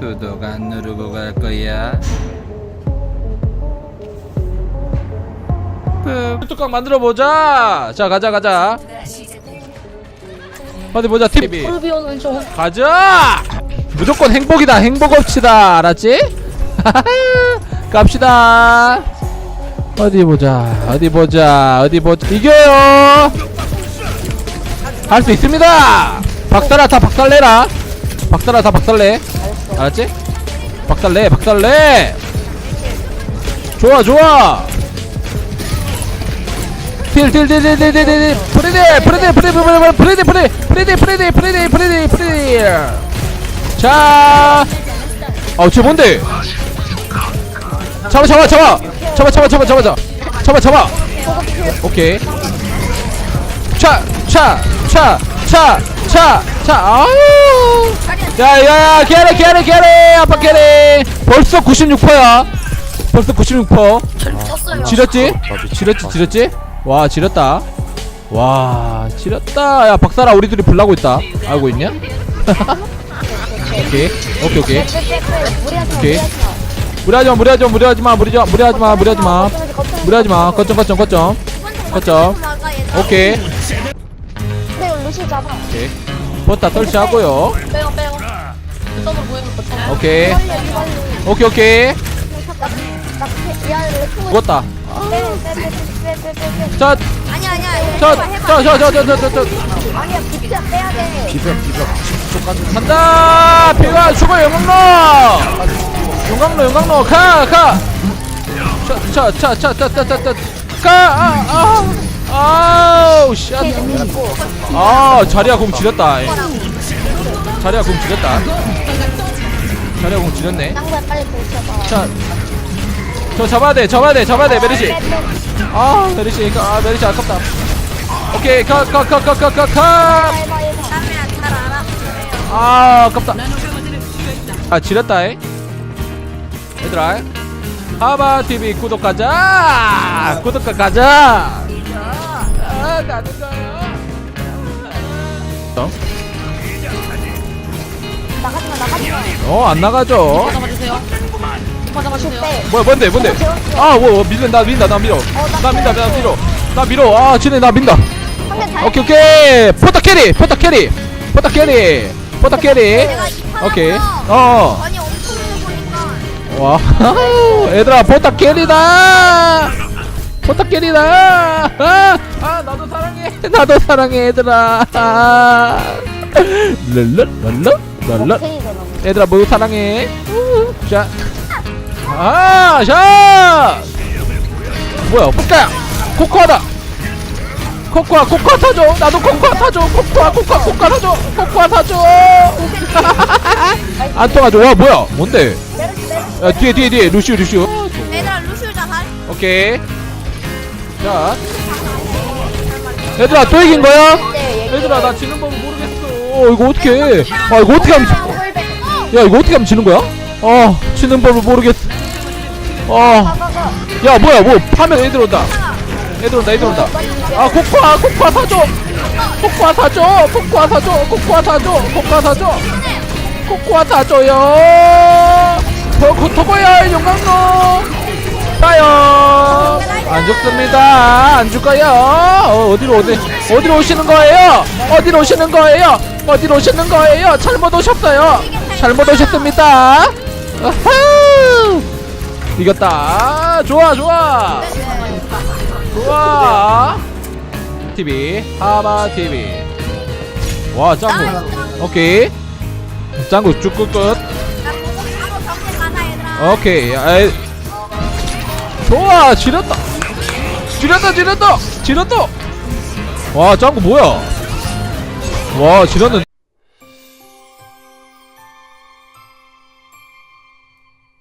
구독 안 누르고 갈 거야? 뚜껑 만들어 보자. 자 가자 가자. 어디 보자 TV. 좀 가자. 무조건 행복이다. 행복합시다. 알았지? 갑시다. 어디 보자. 어디 보자. 어디 보자. 이겨요. 할 수 있습니다. 박살아 다 박살내라. 박살아 다 박살내. 알았지? 박살내. 박살내. 좋아 좋아. 딜딜딜딜딜딜딜 프레디 프레디 프레디 프레디 프레디 프레디 프레디 프레디 프레디 프레디 자, 어, 쟤 뭔데? 잡아, 잡아, 잡아, 잡아, 잡아, 잡아, 잡아, 잡아, 잡아. 오케이. 차, 차, 차, 차, 차, 차. 아우. 야, 야, 야, 개래, 개래, 개래, 아빠 개래. 벌써 96%야. 벌써 96%. 쳤어요. 지렸지? 지렸지, 지렸지? 와, 지렸다. 와, 지렸다. 야, 박사라, 우리 둘이 불나고 있다. 알고 있냐? 오케이, 오케이, 오케이. 오케이. 무리하지 마, 무리하지 마, 무리하지 마, 무리하지 마, 무리하지 마, 무리하지 마, 무리하지 마. 거점, 거점, 거점. 거점. 오케이, 루시 잡아. 오케이. 버타 설치하고요. 빼요 빼요. 썸을 보이면 버텨. 오케이. 오케이, 오케이. 죽었다. 자, 아니야 아니야 자, 자, 자, 자, 자, 자, 자, 자. 아니야 비트야 빼야 돼. 간다. 비가 죽어 영광로. 영광로, 영광로, 가, 가. 차, 차, 차, 차, 차, 차, 차, 가. 아, 아, 아우, 씨. 아, 자리야 공 지렸다. 자리야 공 지렸다. 자리야 공 지렸네. 자, 저 잡아야 돼, 잡아야 돼, 잡아야 돼, 메리시. 아, 메리시, 아, 메리시 아깝다. 오케이, 잘 알아 아, 아깝다. 아, 지렸다, 이. 얘들아. 하바 TV 구독 가자. 구독 가자. 아, 가는 거요. 어? 나가지마 나가지마. 어, 안 나가죠. 잡아주세요. 오빠 잡아주세요. 빼. 뭐야, 뭔데, 뭔데? 아, 뭐, 뭐, 밀려, 나 민다, 나 밀어. 나 민다, 나 밀어. 나 밀어. 아, 지네, 나 민다. 잘. 오케이, 오케이. 포타 캐리, 포타 캐리, 포타 캐리, 포타 캐리. 내가 이판에서 오케이. 어. 아니 엄청 보니까 와, 얘들아, 포타 캐리다. 포타 캐리다. 아, 아, 나도 사랑해. 나도 사랑해, 얘들아. 아. 랄라, 랄라, 랄라. 캐리잖아. 얘들아, 모두 사랑해. 우, 자. 아, 자. 뭐야, 볼까야? 코코아다. 코코아, 코코아 타줘. 나도 코코아 타줘. 코코아, 코코아, 코코아 타줘. 코코아 타줘. 안 통하죠. 와, 뭐야? 뭔데? 야, 뒤에, 뒤에, 뒤에. 루시우, 루시우. 얘들아 루시우 자살 오케이. 자. 얘들아, 또 이긴 거야? 네, 얘들아, 나 지는 법을 모르겠어. 어, 이거 어떻게 해? 아, 이거 어떻게 하면. 지- 야, 이거 어떻게 하면 지는 거야? 어, 지는 법을 모르겠어. 어. 야, 뭐야, 뭐, 파면 애들 온다. 애들 온다, 애들 온다. 아, 코코아, 코코아 사줘! 코코아 사줘! 코코아 사줘! 코코아 사줘! 코코아 사줘! 코코아 사줘요! 토고야, 용광로! 가요! 안 죽습니다. 안 죽어요. 어, 어디로, 어디, 어디로 오시는 거예요? 어디로 오시는 거예요? 어디로 오시는 거예요? 잘못 오셨어요. 잘못 오셨습니다. 아하! 이겼다. 좋아, 좋아. 좋아. TV, 하마 TV. 와, 짱구. 오케이. 짱구 쭉 끝, 오케이. 아이. 좋아, 지렸다. 지렸다, 지렸다, 지렸다. 와, 짱구 뭐야? 와, 지렸는데?